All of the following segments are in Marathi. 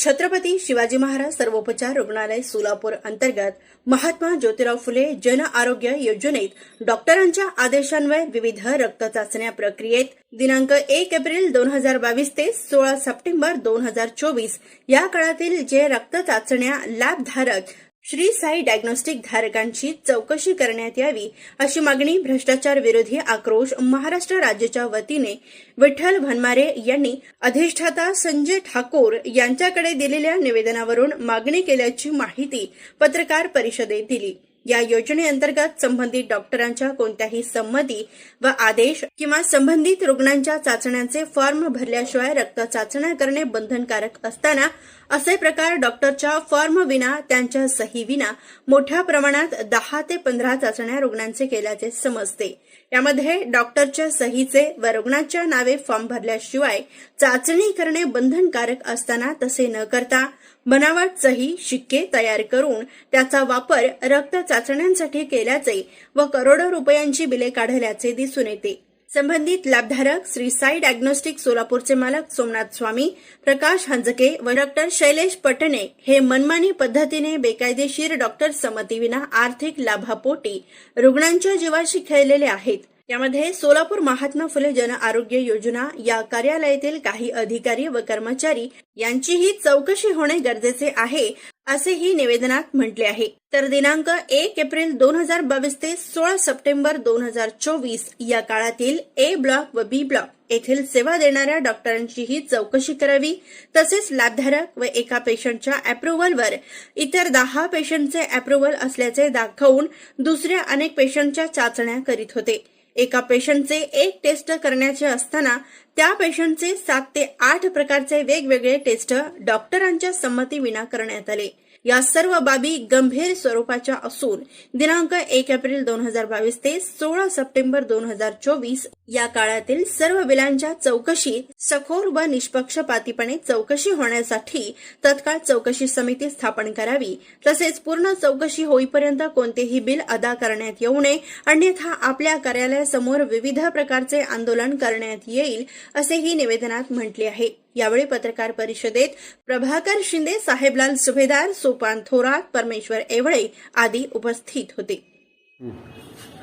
छत्रपती शिवाजी महाराज सर्वोपचार रुग्णालय सोलापूर अंतर्गत महात्मा ज्योतिराव फुले जन आरोग्य योजनेत डॉक्टरांच्या आदेशान्वये विविध रक्त चाचण्या प्रक्रियेत दिनांक एक एप्रिल दोन हजार बावीस ते सोळा सप्टेंबर दोन हजार चोवीस या काळातील जे रक्त चाचण्या लाभधारक श्री साई डायग्नोस्टिक धारकांची चौकशी करण्यात यावी अशी मागणी भ्रष्टाचार विरोधी आक्रोश महाराष्ट्र राज्याच्या वतीने विठ्ठल भनमारे यांनी अधिष्ठाता संजय ठाकूर यांच्याकडे दिलेल्या निवेदनावरून मागणी केल्याची माहिती पत्रकार परिषदेत दिली. या योजनेअंतर्गत संबंधित डॉक्टरांच्या कोणत्याही संमती व आदेश किंवा संबंधित रुग्णांच्या चाचण्यांचे फॉर्म भरल्याशिवाय रक्त चाचण्या करणे बंधनकारक असताना असे प्रकार डॉक्टरच्या फॉर्म विना त्यांच्या सही विना मोठ्या प्रमाणात दहा ते पंधरा चाचण्या रुग्णांचे केल्याचे समजते. यामध्ये डॉक्टरच्या सहीचे व रुग्णाच्या नावे फॉर्म भरल्याशिवाय चाचणी करणे बंधनकारक असताना तसे न करता बनावट सही शिक्के तयार करून त्याचा वापर रक्त चाचण्यांसाठी केल्याचे व करोडो रुपयांची बिले काढल्याचे दिसून येते. संबंधित लाभधारक श्री साई डायग्नोस्टिक सोलापूरचे मालक सोमनाथ स्वामी प्रकाश हंजके व डॉक्टर शैलेश पटणे हे मनमानी पद्धतीने बेकायदेशीर डॉक्टर समतीविना आर्थिक लाभापोटी रुग्णांच्या जीवाशी खेळलेले आहेत. यामध्ये सोलापूर महात्मा फुले जन आरोग्य योजना या कार्यालयातील काही अधिकारी व कर्मचारी यांचीही चौकशी होणे गरजेचे आहे असेही निवेदनात म्हटले आहे. तर दिनांक एक एप्रिल दोन हजार बावीस ते सोळा सप्टेंबर दोन हजार चोवीस या काळातील ए ब्लॉक व बी ब्लॉक येथील सेवा देणाऱ्या डॉक्टरांचीही चौकशी करावी तसेच लाभधारक व एका पेशंटच्या अप्रुव्हलवर इतर दहा पेशंटचे अप्रुव्हल असल्याचे दाखवून दुसऱ्या अनेक पेशंटच्या चाचण्या करीत होते. एका पेशंटचे एक टेस्ट करण्याचे असताना त्या पेशंटचे सात ते आठ प्रकारचे वेगवेगळे टेस्ट डॉक्टरांच्या संमती विना करण्यात आले. या सर्व बाबी गंभीर स्वरूपाच्या असून दिनांक एक एप्रिल दोन हजार बावीस ते सोळा सप्टेंबर दोन हजार चोवीस या काळातील सर्व बिलांच्या चौकशी सखोल व निष्पक्षपातीपणे चौकशी होण्यासाठी तत्काळ चौकशी समिती स्थापन करावी. तसेच पूर्ण चौकशी होईपर्यंत कोणतेही बिल अदा करण्यात येऊ नये अन्यथा आपल्या कार्यालयासमोर विविध प्रकारचे आंदोलन करण्यात येईल असेही निवेदनात म्हटले आहे. यावेळी पत्रकार परिषदेत प्रभाकर शिंदे साहेबलाल सुभेदार सोपान थोरात परमेश्वर एवळे आदी उपस्थित होते.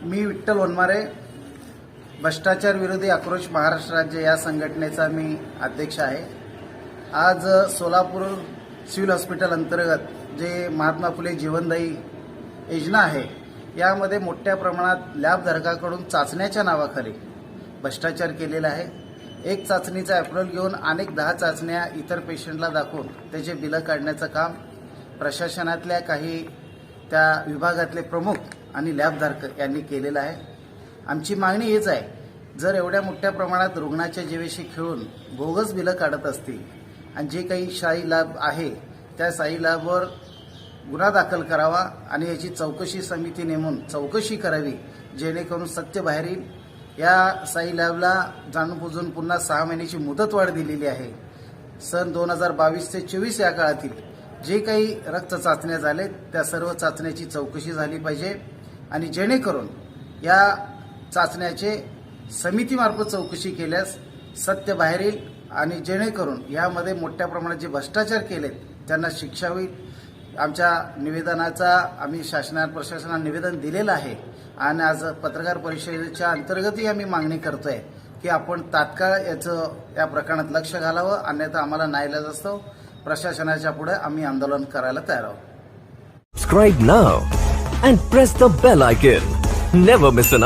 मी विठ्ठल वनमारे भ्रष्टाचार विरोधी आक्रोश महाराष्ट्र राज्य या संघटनेचा मी अध्यक्ष आहे. आज सोलापूर सिव्हिल हॉस्पिटल अंतर्गत जे महात्मा फुले जीवनदायी योजना आहे यामध्ये मोठ्या प्रमाणात लॅबधारकाकडून चाचण्याच्या नावाखाली भ्रष्टाचार केलेला आहे. एक चाचणीचा अप्रुव्हल घेऊन अनेक दहा चाचण्या इतर पेशंटला दाखवून त्याचे बिलं काढण्याचं काम प्रशासनातल्या काही त्या विभागातले प्रमुख आणि लॅबधारक यांनी केलेलं आहे. आमची मागणी हीच आहे जर एवढ्या मोठ्या प्रमाणात रुग्णाच्या जीवेशी खेळून बोगस बिलं काढत असतील आणि जे काही शाही लाभ आहे त्या शाही लाभवर गुन्हा दाखल करावा आणि याची चौकशी समिती नेमून चौकशी करावी जेणेकरून सत्य बाहेर येईल. या साई लॅबला जाणून बुजून पुन्हा सहा महिन्याची मुदतवाढ दिलेली आहे. सन दोन हजार बावीस ते चोवीस या काळातील जे काही रक्त चाचण्या झाले त्या सर्व चाचण्याची चौकशी झाली पाहिजे आणि जेणेकरून या चाचण्याचे समितीमार्फत चौकशी केल्यास सत्य बाहेर येईल आणि जेणेकरून यामध्ये मोठ्या प्रमाणात जे भ्रष्टाचार केलेत त्यांना शिक्षा होईल. आमच्या निवेदनाचा आम्ही शासना प्रशासनाला निवेदन दिलेलं आहे आणि आज पत्रकार परिषदेच्या अंतर्गतही आम्ही मागणी करतोय की आपण तात्काळ याचं या प्रकरणात लक्ष घालावं अन्यथा आम्हाला नाईलाज असतो प्रशासनाच्या पुढे आम्ही आंदोलन करायला तयार आहोत Subscribe now and press the bell icon. Never miss an.